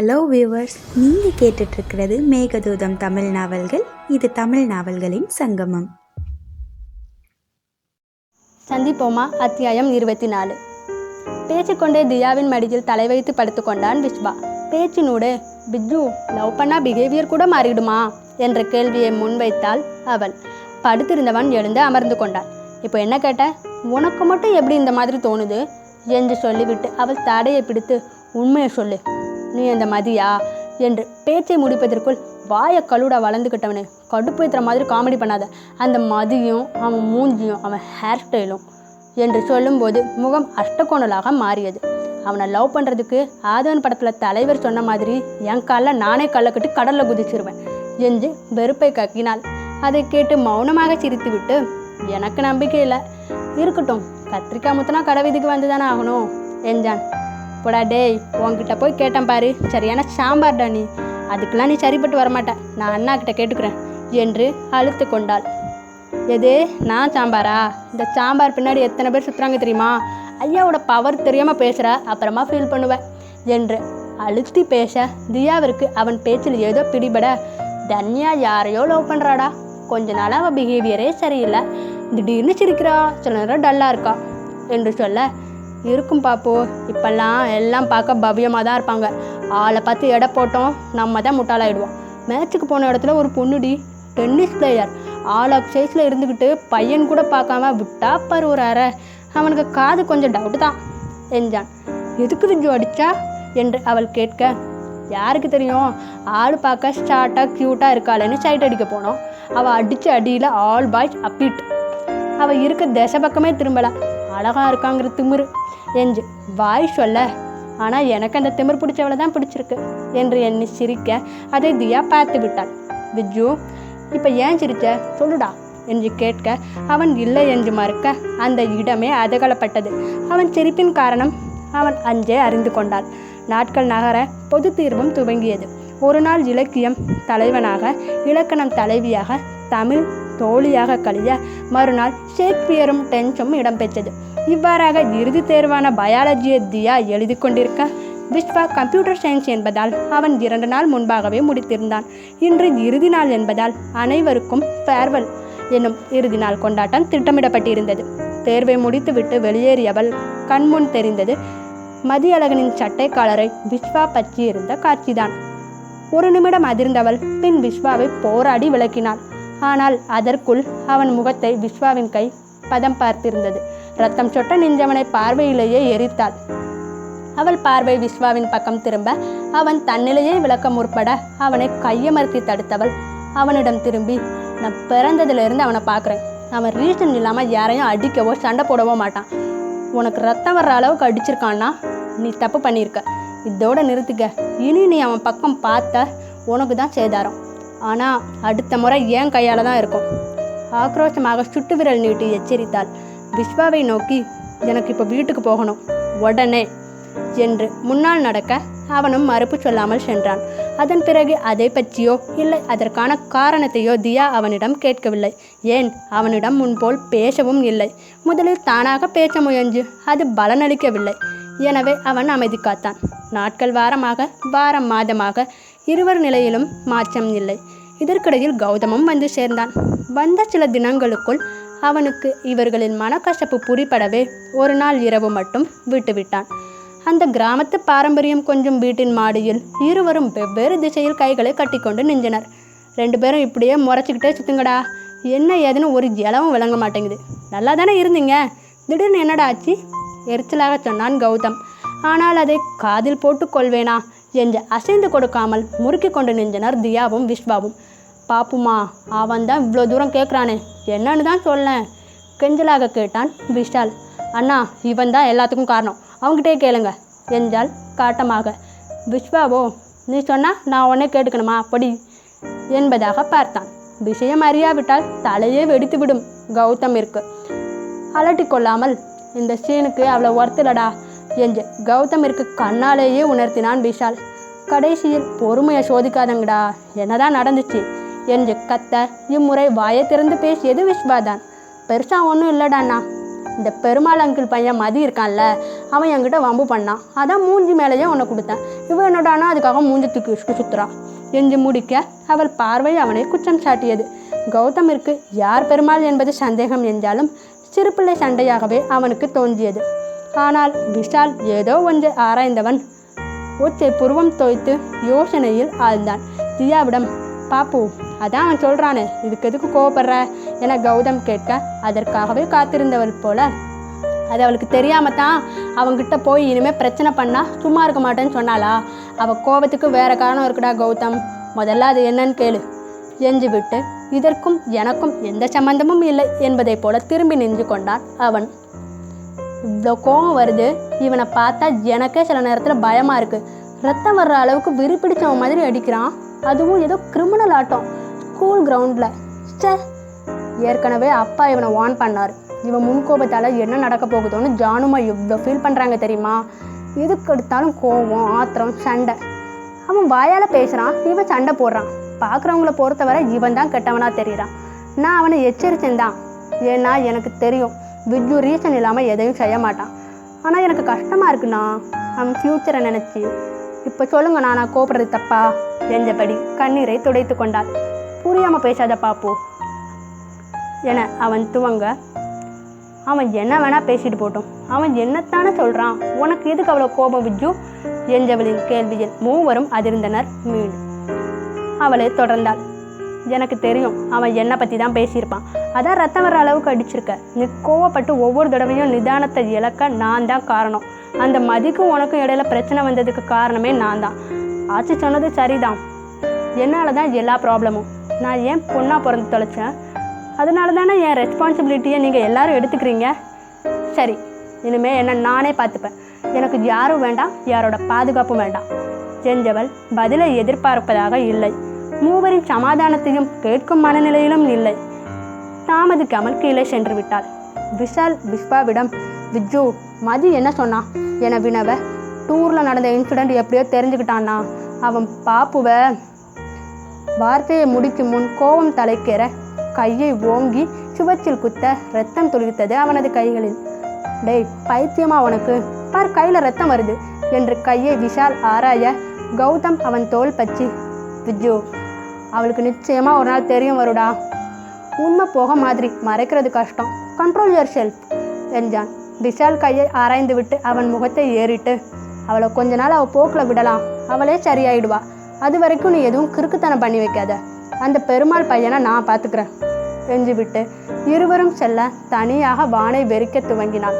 Hello viewers நீங்கள் கேட்டுட்ருக்கிறது மேகதூதம் தமிழ் நாவல்கள். இது தமிழ் நாவல்களின் சங்கமம். சந்திப்போமா? அத்தியாயம் இருபத்தி நாலு பேசிக்கொண்டே தியாவின் மடியில் தலை வைத்து படுத்துக்கொண்டான் விஸ்வா பேச்சினூடு பிஜு லவ் பண்ணா பிஹேவியர் கூட மாறிடுமா? என்ற கேள்வியை முன்வைத்தாள் அவள். படுத்திருந்தவன் எழுந்து அமர்ந்து கொண்டான். இப்போ என்ன கேட்ட? உனக்கு மட்டும் எப்படி இந்த மாதிரி தோணுது? என்று சொல்லிவிட்டு அவள் தடையை பிடித்து உண்மையை சொல்லு. நீ அந்த மதியா? என்று பேச்சை முடிப்பதற்குள் வாயை கழுட வளர்ந்துக்கிட்டவனு கடுப்பேற்றுற மாதிரி காமெடி பண்ணாத. அந்த மதியும் அவன் மூஞ்சியும் அவன் ஹேர் ஸ்டைலும் என்று சொல்லும்போது முகம் அஷ்டகோணலாக மாறியது. அவனை லவ் பண்ணுறதுக்கு ஆதவன் படத்தில் தலைவர் சொன்ன மாதிரி என் காலில் நானே கல்லை கட்டி கடலில் குதிச்சிருவேன் என்று வெறுப்பை கக்கினாள். அதை கேட்டு மௌனமாக சிரித்துவிட்டு எனக்கு நம்பிக்கை இல்லை. இருக்கட்டும் கத்திரிக்காய் முத்தனா கடை வீதிக்கு வந்து தானே ஆகணும் என்றான். போடா டேய் உங்ககிட்ட போய் கேட்டேன் பாரு. சரியான சாம்பார்டா நீ. அதுக்கெல்லாம் நீ சரிப்பட்டு வரமாட்டேன் நான் அண்ணா கிட்ட கேட்டுக்கிறேன். என்று அழுத்து கொண்டாள். எது நான் சாம்பாரா? இந்த சாம்பார் பின்னாடி எத்தனை பேர் சுற்றுறாங்க தெரியுமா? ஐயாவோட பவர் தெரியாமல் பேசுகிற அப்புறமா ஃபீல் பண்ணுவேன் என்று அழுத்தி பேச தியாவிற்கு அவன் பேச்சில் ஏதோ பிடிபட தன்யா யாரையோ லவ் பண்ணுறாடா கொஞ்ச நாளாக அவள் பிஹேவியரே சரியில்லை. திடீர்னு சிரிக்கிறா. சில நேரம் டல்லாக இருக்கா என்று சொல்ல இருக்கும் பாப்போ. இப்பெல்லாம் எல்லாம் பார்க்க பவ்யமாக தான் இருப்பாங்க. ஆளை பார்த்து எடை போட்டோம் நம்ம தான் முட்டாளாயிடுவோம். மேட்ச்சுக்கு போன இடத்துல ஒரு பொண்ணுடி டென்னிஸ் பிளேயர் ஆளாக் சைஸில் இருந்துக்கிட்டு பையன் கூட பார்க்காம விட்டா பாரு ஒரு அரை அவனுக்கு காது கொஞ்சம் டவுட்டு தான். என்றான் எதுக்கு விஞ்சு அடித்தா என்று அவள் கேட்க. யாருக்கு தெரியும்? ஆள் பார்க்க ஸ்டார்ட்டாக க்யூட்டாக இருக்காளேன்னு சைட் அடிக்க போனோம். அவள் அடித்த அடியில் ஆல் பாய்ஸ் அப்பிட் அவள் இருக்க திசை பக்கமே திரும்பலை. அழகாக இருக்காங்கிற திமிரு. என்று வாய் சொல்ல ஆனால் எனக்கு அந்த திமிர் பிடிச்சவளை தான் பிடிச்சிருக்கு என்று எண்ணி சிரிக்க அதை தியா பார்த்து விட்டாள். விஜு இப்போ ஏன் சிரிச்ச? சொல்லுடா என்று கேட்க அவன் இல்லை என்று மறுக்க அந்த இடமே அதகலப்பட்டது. அவன் சிரிப்பின் காரணம் அவன் அஞ்சே அறிந்து கொண்டாள். நாட்கள் நகர பொது தீர்வும் துவங்கியது. ஒரு நாள் இலக்கியம் தலைவனாக இலக்கணம் தலைவியாக தமிழ் தோழியாக கழிய மறுநாள் ஷேக்ஸ்பியரும் டென்ஸும் இடம்பெற்றது. இவ்வாறாக இறுதி தேர்வான பயாலஜியை தியா எழுதி கொண்டிருக்க விஸ்வா கம்ப்யூட்டர் சயின்ஸ் என்பதால் அவன் இரண்டு நாள் முன்பாகவே முடித்திருந்தான். இன்று இறுதி நாள் என்பதால் அனைவருக்கும் ஃபேர்வெல் என்னும் இறுதி நாள் கொண்டாட்டம் திட்டமிடப்பட்டிருந்தது. தேர்வை முடித்துவிட்டு வெளியேறியவள் கண்முன் தெரிந்தது மதியழகனின் சட்டை காலரை விஸ்வா பற்றியிருந்த காட்சிதான். ஒரு நிமிடம் அதிர்ந்தவள் பின் விஸ்வாவை போராடி விளக்கினாள். ஆனால் அதற்குள் அவன் முகத்தை விஸ்வாவின் கை பதம் பார்த்திருந்தது. ரத்தம் சொட்ட நின்றவனை பார்வையிலேயே எரித்தாள். அவள் பார்வை விஸ்வாவின் பக்கம் திரும்ப அவன் தன்னிலையே விளக்க முற்பட அவனை கையமர்த்தி தடுத்தவள் அவனிடம் திரும்பி நான் பிறந்ததுலேருந்து அவனை பார்க்குறேன். அவன் ரீசன் இல்லாமல் யாரையும் அடிக்கவோ சண்டை போடவோ மாட்டான். உனக்கு ரத்தம் வர்ற அளவுக்கு அடிச்சிருக்கான்னா நீ தப்பு பண்ணியிருக்க. இதோட நிறுத்திக்க இனி நீ அவன் பக்கம் பார்த்த உனக்கு தான் சேதாரம். ஆனால் அடுத்த முறை ஏன் கையால் தான் இருக்கும். ஆக்ரோஷமாக சுட்டு விரல் நீட்டி எச்சரித்தாள். விஸ்வாவை நோக்கி எனக்கு இப்போ வீட்டுக்கு போகணும். உடனே! என்று முன்னால் நடக்க அவனும் மறுப்பு சொல்லாமல் சென்றான். அதன் பிறகு அதை பற்றியோ இல்லை அதற்கான காரணத்தையோ தியா அவனிடம் கேட்கவில்லை. ஏன்? அவனிடம் முன்போல் பேசவும் இல்லை. முதலில் தானாக பேச முயன்று அது பலனளிக்கவில்லை. எனவே அவன் அமைதி காத்தான். நாட்கள் வாரமாக வாரம் மாதமாக இருவர் நிலையிலும் மாற்றம் இல்லை. இதற்கிடையில் கௌதமும் வந்து சேர்ந்தான். வந்த சில தினங்களுக்குள் அவனுக்கு இவர்களின் மனக்கசப்பு புரிப்படவே ஒரு நாள் இரவு மட்டும் விட்டுவிட்டான். அந்த கிராமத்து பாரம்பரியம் கொஞ்சம் வீட்டின் மாடியில் இருவரும் வெவ்வேறு திசையில் கைகளை கட்டிக்கொண்டு நின்றனர். ரெண்டு பேரும் இப்படியே முறைச்சிக்கிட்டே சுத்துங்கடா. என்ன ஏதுன்னு ஒரு இலவும் விளங்க மாட்டேங்குது. நல்லா தானே இருந்தீங்க? திடீர்னு என்னடா ஆச்சு? எரிச்சலாக சொன்னான் கௌதம். ஆனால் அதை காதில் போட்டு கொள்வேனா என்று அசைந்து கொடுக்காமல் முறுக்கி கொண்டு நின்றனர் தியாவும் விஸ்வாவும் பாப்புமா அவன் தான் இவ்வளோ தூரம் கேட்குறானே என்னன்னு தான் சொல்லேன் கெஞ்சலாக கேட்டான் விஷால். அண்ணா இவன் தான் எல்லாத்துக்கும் காரணம் அவங்ககிட்டே கேளுங்க என்றால் காட்டமாக. விஸ்வாவோ நீ சொன்னால் நான் உடனே கேட்டுக்கணுமா அப்படி என்பதாக பார்த்தான். விஷயம் அறியாவிட்டால் தலையே வெடித்து விடும் கௌதம் இருக்கு அலட்டி கொள்ளாமல் இந்த சீனுக்கு அவ்வளோ ஒர்த்திலடா என்று கௌதமிற்கு கண்ணாலேயே உணர்த்தினான் விஷால். கடைசியில் பொறுமையை சோதிக்காதங்கடா என்னதான் நடந்துச்சு என்று கத்த இம்முறை வாயை திறந்து பேசியது விஸ்வாதான் பெருசா ஒன்றும் இல்லடாண்ணா இந்த பெருமாள் அங்கிள் பையன் மதி இருக்கான்ல அவன் என்கிட்ட வம்பு பண்ணான். அதான் மூஞ்சி மேலேயே உன்னை கொடுத்தேன். இவன் என்னடானா அதுக்காக மூஞ்சி தூக்கி வச்சுட்டு சுற்றுறான் எஞ்சி முடிக்க அவள் பார்வை அவனை குற்றம் சாட்டியது. கௌதமிற்கு யார் பெருமாள் என்பது சந்தேகம் என்றாலும் சிறுபிள்ளை சண்டையாகவே அவனுக்கு தோன்றியது. ஆனால் விஷால் ஏதோ ஒன்றை ஆராய்ந்தவன். ஒற்றை புருவம் தோய்த்து யோசனையில் ஆழ்ந்தான். தியாவிடம் பாப்பு அதான் அவன் சொல்கிறானே இதுக்கு எதுக்கு கோவப்படுற? என கௌதம் கேட்க அதற்காகவே காத்திருந்தவள் போல. அது அவளுக்கு தெரியாம தான் அவங்கிட்ட போய் இனிமேல் பிரச்சனை பண்ணால் சும்மா இருக்க மாட்டேன்னு சொன்னாளா? அவள் கோபத்துக்கு வேற காரணம் இருக்குடா கௌதம். முதல்ல அது என்னன்னு கேளு. எஞ்சி விட்டு இதற்கும் எனக்கும் எந்த சம்பந்தமும் இல்லை என்பதைப் போல திரும்பி நின்று கொண்டான் அவன். இவ்வளோ கோபம் வருது. இவனை பார்த்தா எனக்கே சில நேரத்தில் பயமாக இருக்குது ரத்தம் வர்ற அளவுக்கு விரி பிடிச்சவன் மாதிரி அடிக்கிறான். அதுவும் ஏதோ கிரிமினல் ஆட்டம். ஸ்கூல் கிரவுண்டில் சே ஏற்கனவே அப்பா இவனை வார்ன் பண்ணார். இவன் முன்கோபத்தால் என்ன நடக்க போகுதோன்னு ஜானுமா எவ்வளோ ஃபீல் பண்ணுறாங்க தெரியுமா? எதுக்கு எடுத்தாலும் கோவம் ஆத்திரம் சண்டை. அவன் வாயால் பேசுகிறான் இவன் சண்டை போடுறான். பார்க்குறவங்கள பொறுத்தவரை இவன் தான் கெட்டவனாக தெரியுறான். நான் அவனை எச்சரித்தேன் தான் ஏன்னா எனக்கு தெரியும். விஜு ரீசன் இல்லாமல் எதையும் செய்ய மாட்டான். ஆனால் எனக்கு கஷ்டமாக இருக்குண்ணா. அவன் ஃப்யூச்சரை நினச்சி. இப்போ சொல்லுங்கண்ணா நான் கோபுறது தப்பா? என்றபடி கண்ணீரை துடைத்து கொண்டாள். புரியாமல் பேசாத பாப்பு. என அவன் துவங்க. அவன் என்ன வேணால் பேசிட்டு போட்டோம். அவன் என்னத்தானே சொல்கிறான் உனக்கு எதுக்கு அவ்வளோ கோபம் விஜு? என்றவளின் கேள்வியில் மூவரும் அதிர்ந்தனர் மீண்டும். அவளை தொடர்ந்தாள். எனக்கு தெரியும் அவன் என்னை பற்றி தான் பேசியிருப்பான். அதான் ரத்தம் வர அளவுக்கு அடிச்சிருக்க. நீ கோவப்பட்டு ஒவ்வொரு தடவையும் நிதானத்தை இழக்க நான் தான் காரணம். அந்த மதிக்கும் உனக்கும் இடையில பிரச்சனை வந்ததுக்கு காரணமே நான் தான். ஆச்சு சொன்னது சரிதான். என்னால் தான் எல்லா ப்ராப்ளமும். நான் ஏன் பொண்ணாக பிறந்து தொலைச்சேன்? அதனால தானே என் ரெஸ்பான்சிபிலிட்டியை நீங்கள் எல்லாரும் எடுத்துக்கிறீங்க? சரி இனிமேல் என்ன நானே பார்த்துப்பேன். எனக்கு யாரும் வேண்டாம் யாரோட பாதுகாப்பும் வேண்டாம். செஞ்சவள் பதிலை எதிர்பார்ப்பதாக இல்லை. மூவரின் சமாதானத்தையும் கேட்கும் மனநிலையிலும் இல்லை. தாமதிக்காமல் கீழே சென்று விட்டாள். விஷால் விஸ்வாவிடம் விஜு மதி என்ன சொன்னான் என வினவ டூரில் நடந்த இன்சிடெண்ட் எப்படியோ தெரிஞ்சுக்கிட்டான்னா அவன் பாப்புவை வார்த்தையை முடிக்கும் முன் கோபம் தலைக்கேற கையை ஓங்கி சுவற்றில் குத்த ரத்தம் துளித்தது அவனது கைகளில். டேய் பைத்தியமா உனக்கு? பார் கையில் ரத்தம் வருது என்று கையை விஷால் ஆராய கௌதம் அவன் தோல் பச்சி. விஜு அவளுக்கு நிச்சயமாக ஒரு நாள் தெரியும் வருடா. உண்மை போக மாதிரி மறைக்கிறது கஷ்டம். கண்ட்ரோல் யுவர் செல்ஃப் என்றான். விஷால் கையை ஆராய்ந்து விட்டு அவன் முகத்தை ஏறிட்டு அவளை கொஞ்ச நாள் அவள் போக்கில் விடலாம். அவளே சரியாயிடுவா. அது வரைக்கும் நீ எதுவும் கிறுக்குத்தனம் பண்ணி வைக்காத. அந்த பெருமாள் பையனை நான் பார்த்துக்கிறேன் என்று விட்டு இருவரும் செல்ல தனியாக வானை வெறிக்க துவங்கினாள்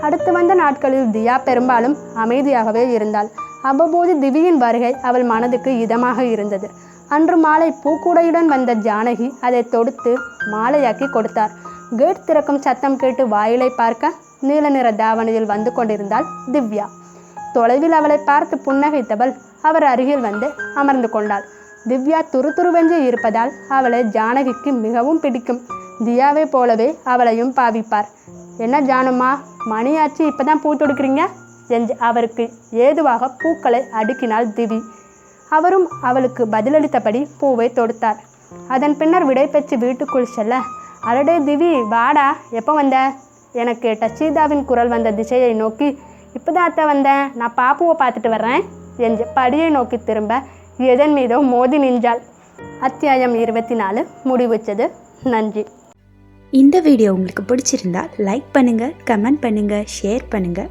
அடுத்து வந்த நாட்களில் தியா பெரும்பாலும் அமைதியாகவே இருந்தாள். அவ்வப்போது திவியின் வருகை அவள் மனதுக்கு இதமாக இருந்தது. அன்று மாலை பூக்கூடையுடன் வந்த ஜானகி அதை தொடுத்து மாலையாக்கி கொடுத்தார். கேட் திறக்கும் சத்தம் கேட்டு வாயிலை பார்க்க நீல நிற தாவணியில் வந்து கொண்டிருந்தாள் திவ்யா. தொலைவில் அவளை பார்த்து புன்னகைத்தவள் அவர் அருகில் வந்து அமர்ந்து கொண்டாள். திவ்யா துருதுருவென்று இருப்பதால் அவளை ஜானகிக்கு மிகவும் பிடிக்கும். தியாவை போலவே அவளையும் பாவிப்பார். என்ன ஜானுமா மணியாச்சு இப்போதான் பூ தொடுக்கிறீங்க? என்று அவருக்கு ஏதுவாக பூக்களை அடுக்கினாள் திவி. அவரும் அவளுக்கு பதிலளித்தபடி பூவை தொடுத்தார். அதன் பின்னர் விடை பெற்று வீட்டுக்குள் செல்ல அடடே திவி வாடா எப்போ வந்த? என கேட்ட சீதாவின் குரல் வந்த திசையை நோக்கி இப்போதான் அத்தை வந்தேன் நான் பாப்புவை பார்த்துட்டு வர்றேன் என்று படியை நோக்கி திரும்ப எதன் மீதோ மோதி நின்றாள். அத்தியாயம் இருபத்தி நாலு முடிவுச்சது நன்றி. இந்த வீடியோ உங்களுக்கு பிடிச்சிருந்தா லைக் பண்ணுங்கள் கமெண்ட் பண்ணுங்கள் ஷேர் பண்ணுங்கள்